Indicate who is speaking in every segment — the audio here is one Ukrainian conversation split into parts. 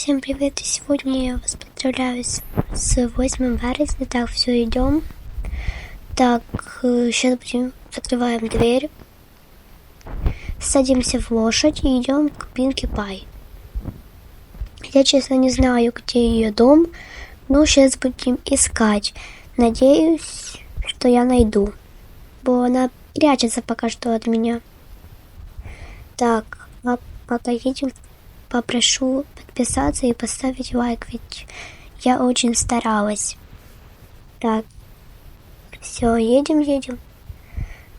Speaker 1: Всем привет! Сегодня я вас поздравляю с, с 8 березня. Так, все, идем. Так, сейчас будем закрываем дверь. Садимся в лошадь и идем к Пинки Пай. Я, честно, не знаю, где ее дом, но сейчас будем искать. Надеюсь, что я найду, бо она прячется пока что от меня. Так, а пока едем, попрошу подписаться и поставить лайк, ведь я очень старалась. Так, все, едем, едем.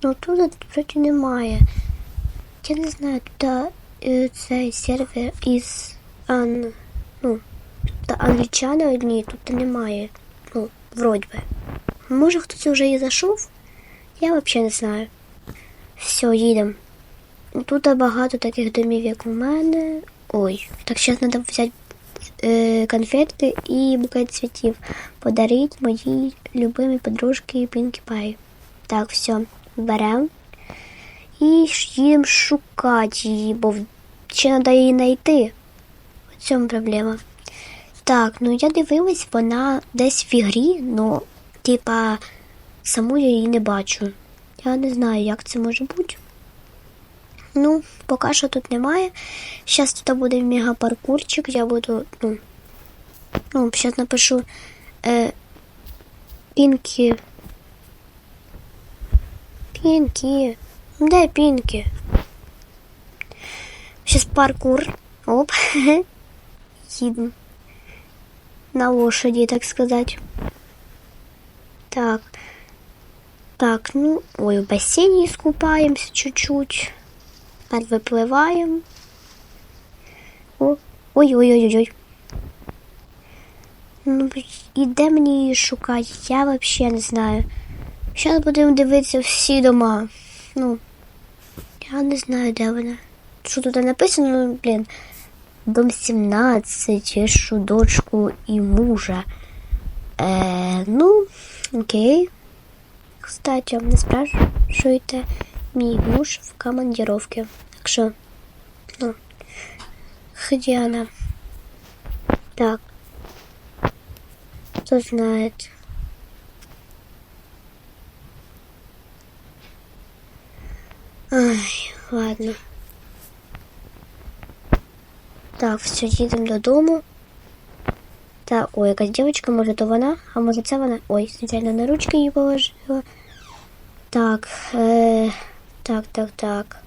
Speaker 1: Ну тут вроді немає. Я не знаю, тут е, цей сервер із Ан... Ну, та англічани одні, тут немає. Ну, вроді би. Може хтось вже і зайшов? Я взагалі не знаю. Все, їдемо. Тут багато таких домів, як у мене. Ой, так зараз треба взяти е, конфетки і букет цвітів. Подарить моїй любимій подружці Пінкі Пай. Так, все, беремо. І їдемо шукати її, бо ще треба її знайти. В цьому проблема. Так, ну я дивилась, вона десь в ігрі, ну, типа, саму я її не бачу. Я не знаю, як це може бути. Ну, поки що тут немає. Зараз тут буде мегапаркурчик, я буду, ну, ну, зараз напишу е, Пінкі. Пінкі. Де Пінкі? Сейчас паркур. Оп. Їдем. На лошади, так сказать. Так. Так, ну, ой, в бассейне искупаемся чуть-чуть. Тепер випливаємо. Ой-ой-ой-ой. Ну, і де мені її шукати? Я взагалі не знаю. Зараз будемо дивитися всі дома. Ну, я не знаю, де вона. Що тут написано, ну, блін. Дом 17, чешу дочку і мужа. Е, ну, окей. Кстати, не спрашивайте, мій муж в командировке. Так що, ну, она? Так. Кто знает? Ай, ладно. Так, все, їдемо додому. Так, ой, якась дівчинка, може то вона, а може це вона. Ой, спеціально на ручки її положила. Так, е, так, так, так.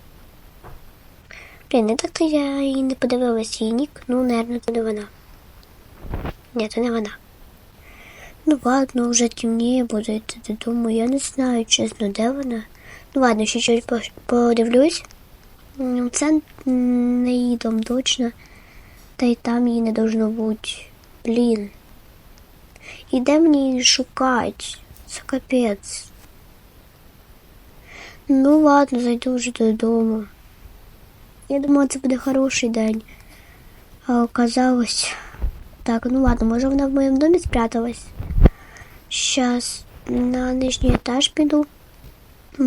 Speaker 1: Блін, не так-то я її не подивилась її нік. Ну, наверное, це не вона. Ні, це не вона. Ну ладно, вже темніє, буду йти додому. Я не знаю, чесно, де вона. Ну ладно, ще чуть подивлюсь. Ну, Це не її дом точно. Та й там її не должно бути. Блін. І де мені її шукати? Це капець. Ну ладно, зайду вже додому. Я думала, це буде хороший день. А оказалось... Так, ну ладно, може вона в моєму домі спряталась. Сейчас на нижній етаж піду.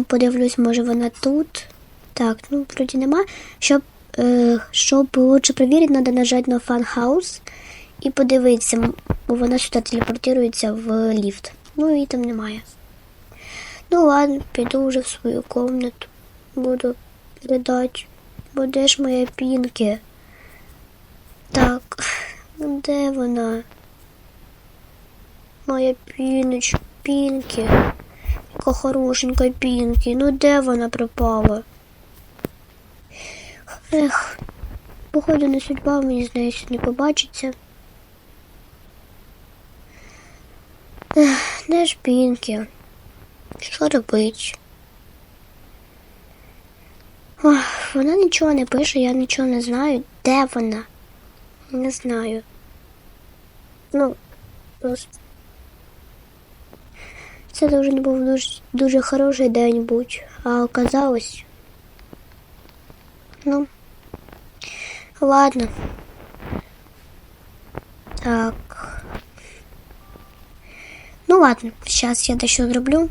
Speaker 1: Подивлюсь, може вона тут. Так, ну вроді нема. Щоб е, щоб лучше перевірити, треба нажати на House і подивитися, бо вона сюди телепортується в ліфт. Ну і там немає. Ну ладно, піду вже в свою комнату. Буду передати. Бо де ж моя пінки? Так, де вона? Моя піночка, пінки. Яка хорошенька пінки. Ну де вона пропала? Ех, походу не судьба, мені здається, не побачиться. Ех, де ж пінки? Що робить? Ох, вона нічого не пише, я нічого не знаю. Де вона? Не знаю. Ну, просто. Це дуже не був дуже, дуже хороший день будь, а оказалось. Ну, ладно. Так. Ну ладно, сейчас я дещо зроблю.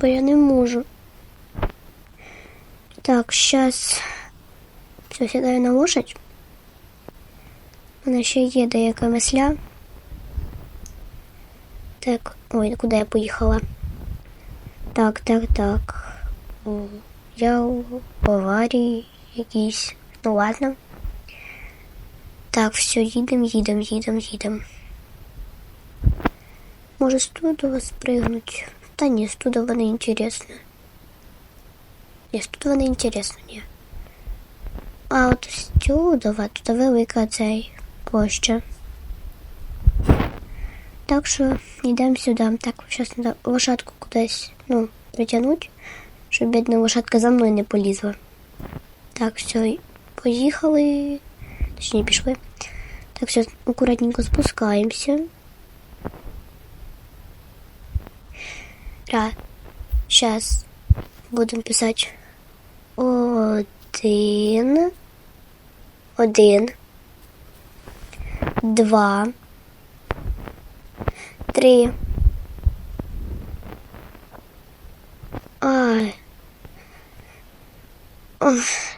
Speaker 1: Бо я не можу. Так, сейчас все сідаю на лошадь. У мене ще є деяка мисля. Так, ой, куди я поїхала? Так, так, так. Я в аварії якійсь. Ну ладно. Так, все, їдем, їдем, їдем, їдем. Може, з Тудова спригнуть? Та ні, з не інтересно. Ні, з Тудова не інтересно, ні. А от з тут велика цей площа. Так що йдемо сюди. Так, зараз треба лошадку кудись, ну, притягнути, щоб бідна лошадка за мною не полізла. Так, все, поїхали. Точніше, пішли. Так, все, аккуратненько спускаємося. Ра. Сейчас будемо писати один. Один. Два. Три. Ай. Ох.